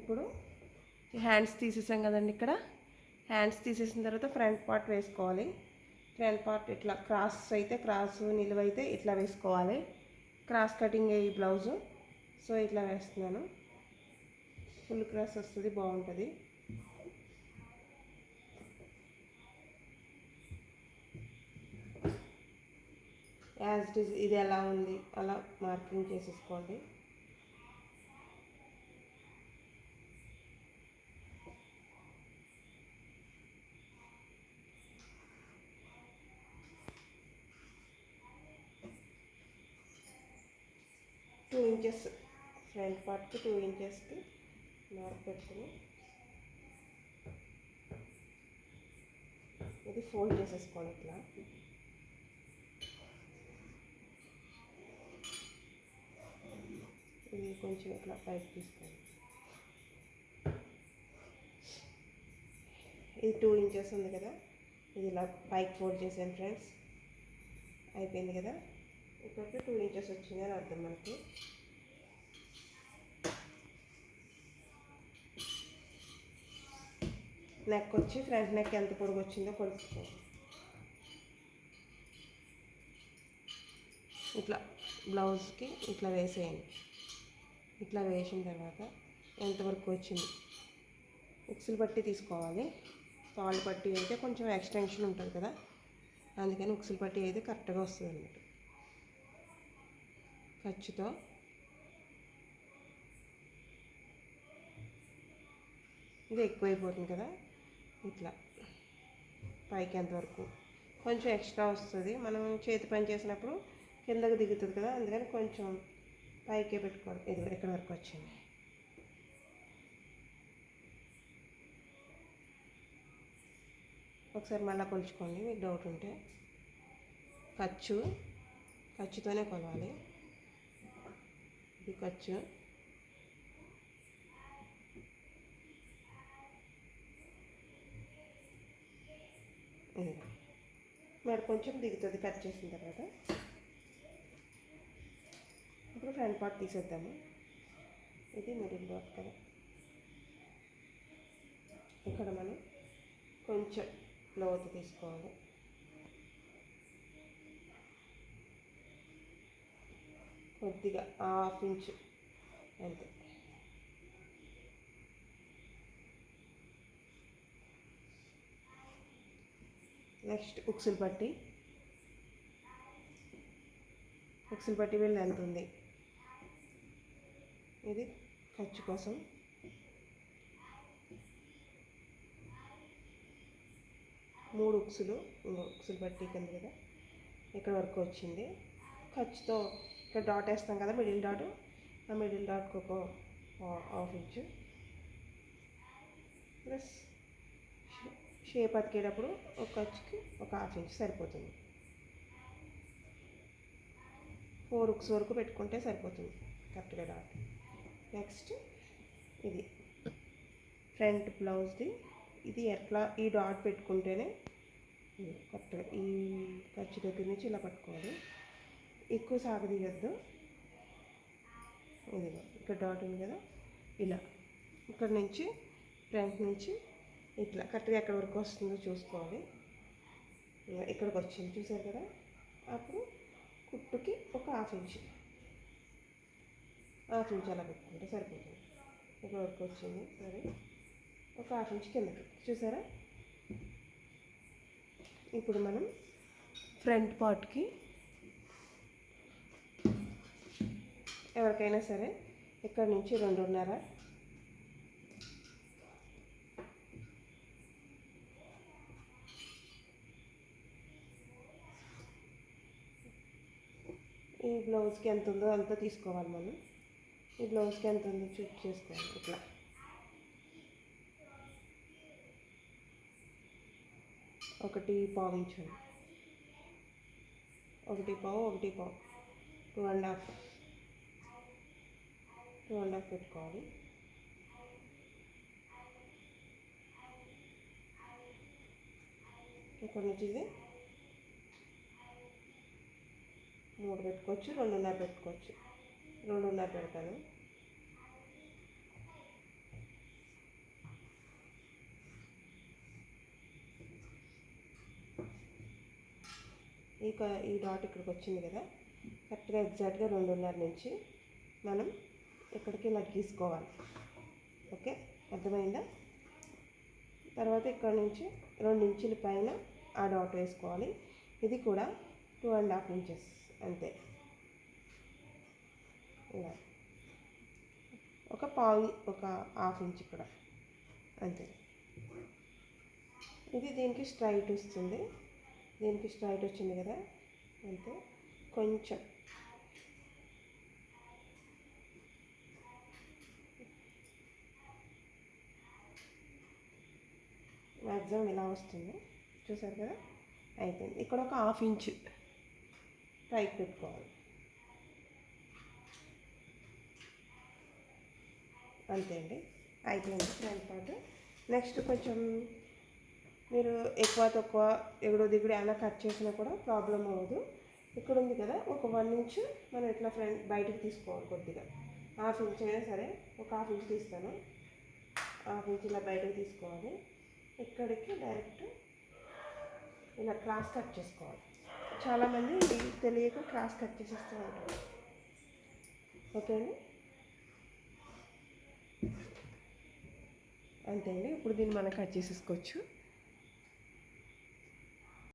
ఇప్పుడు హ్యాండ్స్ తీసేసాం కదండి ఇక్కడ. హ్యాండ్స్ తీసేసిన తర్వాత ఫ్రంట్ పార్ట్ వేసుకోవాలి. ఫ్రంట్ పార్ట్ ఇట్లా క్రాస్ అయితే క్రాస్ నిలువైతే ఇట్లా వేసుకోవాలి. క్రాస్ కటింగ్ ఈ బ్లౌజు. సో ఇట్లా వేస్తున్నాను. ఫుల్ క్రాస్ వస్తుంది బాగుంటుంది. యాజ్ ఇట్ ఈస్ ఇది ఎలా ఉంది? అలా మార్కింగ్ చేసేసుకోండి. టూ ఇంచెస్ ఫ్రంట్ పార్ట్కి టూ ఇంచెస్కి మార్క్ పెట్టుకుని ఇది ఫోల్డ్ చేసేసుకోండి ఇట్లా. ఇది కొంచెం ఇట్లా పైకి తీసుకోండి ఇది టూ ఇంచెస్ ఉంది కదా ఇది ఇలా పైకి ఫోల్డ్ చేసాను ఫ్రెండ్స్. అయిపోయింది కదా? ఇక్కడికి టూ ఇంచెస్ వచ్చింది అని అర్థం మనకి. నెక్ వచ్చి ఫ్రంట్ నెక్ ఎంత పొడుగు వచ్చిందో కొలుచుకోండి ఇట్లా బ్లౌజ్కి ఇట్లా వేసేయండి. ఇట్లా వేసిన తర్వాత ఎంతవరకు వచ్చింది? ఉక్సులు పట్టి తీసుకోవాలి. తాళ్ళు పట్టి అయితే కొంచెం ఎక్స్టెన్షన్ ఉంటుంది కదా. అందుకని ఉక్సులు పట్టి అయితే కరెక్ట్గా వస్తుంది అన్నమాట ఖర్చుతో ఇది ఎక్కువైపోతుంది కదా? ఇట్లా. పైకి ఎంతవరకు కొంచెం ఎక్స్ట్రా వస్తుంది. మనం చేతి పని చేసినప్పుడు కిందకు దిగుతుంది కదా? అందుకని కొంచెం పైకే పెట్టుకోవాలి ఇది ఇక్కడ వరకు వచ్చింది. ఒకసారి మళ్ళీ కొలుచుకోండి. మీకు డౌట్ ఉంటే. ఖర్చు ఖర్చుతోనే కొలవాలి. ఇది ఖర్చు మరి కొంచెం దిగుతుంది కట్ చేసిన తర్వాత. ఇప్పుడు ఫ్రంట్ పార్ట్ తీసేద్దాము. ఇది మిడిల్ పార్ట్ కదా. ఇక్కడ మనం కొంచెం లోతు తీసుకోవాలి. కొద్దిగా హాఫ్ ఇంచ్ అంతే. నెక్స్ట్ ఉక్సులు పట్టి ఉక్సులు పట్టి వెళ్ళి వెళ్తుంది ఇది ఖర్చు కోసం. మూడు ఉక్సులు ఉక్సులు పట్టి కింద కదా ఇక్కడ వరకు వచ్చింది. ఖర్చుతో ఇక్కడ డాట్ వేస్తాం కదా మిడిల్ డాట్ ఆ మిడిల్ డాట్కి ఒక హాఫ్ ఇంచ్ ప్లస్ షేప్ అతికేటప్పుడు ఒక ఖర్చుకి ఒక హాఫ్ ఇంచ్ సరిపోతుంది. ఫోర్ ఉక్స్ వరకు పెట్టుకుంటే సరిపోతుంది. కరెక్ట్గా డాట్ నెక్స్ట్ ఇది. ఫ్రంట్ బ్లౌజ్ది ఇది ఎట్లా ఈ డాట్ పెట్టుకుంటేనే కరెక్ట్గా ఈ ఖర్చు దగ్గర నుంచి ఇలా పట్టుకోవాలి. ఎక్కువ సాగదీయద్దు ఇదిగో ఇక్కడ డాట్ ఉంది కదా. ఇలా. ఇక్కడ నుంచి ఫ్రంట్ నుంచి ఇట్లా. కరెక్ట్గా ఎక్కడి వరకు వస్తుందో చూసుకోవాలి. ఇలా ఇక్కడికి వచ్చింది చూసారు కదా? అప్పుడు కుట్టుకి ఒక హాఫ్ ఇంచ్ హాఫ్ ఇంచ్ అలా పెట్టుకుంటే సరిపోతుంది. ఇక్కడ వరకు వచ్చింది? సరే. ఒక హాఫ్ ఇంచ్ కిందకి. చూసారా ఇప్పుడు మనం ఫ్రంట్ పార్ట్కి ఎవరికైనా సరే ఇక్కడ నుంచి రెండున్నర. ఈ బ్లౌజ్కి ఎంత ఉందో అంత తీసుకోవాలి మనం. ఈ బ్లౌజ్కి ఎంత ఉందో చూస్ చేసుకోవాలి. ఇట్లా. ఒకటి పావు ఇంచు. ఒకటి పావు ఒకటి పావు. Two and half two and half పెట్టుకోవాలి ఇక్కడ నుంచి ఇది? మూడు పెట్టుకోవచ్చు రెండున్నర పెట్టుకోవచ్చు. రెండున్నర పెడతాను. ఇక ఈ డాట్ ఇక్కడికి వచ్చింది కదా. కరెక్ట్గా ఎగ్జాక్ట్గా రెండున్నర నుంచి మనం ఇక్కడికి ఇలా గీసుకోవాలి. ఓకే? అర్థమైందా? తర్వాత ఇక్కడ నుంచి రెండు ఇంచుల పైన ఆ డాట్ వేసుకోవాలి. ఇది కూడా టూ అండ్ హాఫ్ ఇంచెస్ అంతే. ఇలా. ఒక పావు ఒక హాఫ్ ఇంచ్ ఇక్కడ అంతే. ఇది దీనికి స్ట్రైట్ వస్తుంది. దీనికి స్ట్రైట్ వచ్చింది కదా? అంతే. కొంచెం మ్యాక్సిమం ఇలా వస్తుంది చూసారు కదా? అయిపోయింది. ఇక్కడ ఒక హాఫ్ ఇంచ్ పైకి పెట్టుకోవాలి. అంతే అండి. అయిపోయింది ఫ్రంట్ పార్ట్ నెక్స్ట్ కొంచెం మీరు ఎక్కువ తక్కువ ఎగుడు దిగుడు అలా కట్ చేసినా కూడా ప్రాబ్లం అవ్వదు. ఇక్కడ ఉంది కదా ఒక వన్ ఇంచ్ మనం ఇట్లా ఫ్రంట్ బయటకు తీసుకోవాలి కొద్దిగా. హాఫ్ ఇంచ్ అయినా సరే ఒక హాఫ్ ఇంచ్ తీస్తాను. హాఫ్ ఇంచ్ ఇలా బయటకు తీసుకోవాలి. ఇక్కడికి డైరెక్ట్ ఇలా క్రాస్ కట్ చేసుకోవాలి. చాలామంది తెలియక క్రాస్ కట్ చేసేస్తూ ఉంటారు. ఓకే అండి? అంతే అండి. ఇప్పుడు దీన్ని మనం కట్ చేసేసుకోవచ్చు.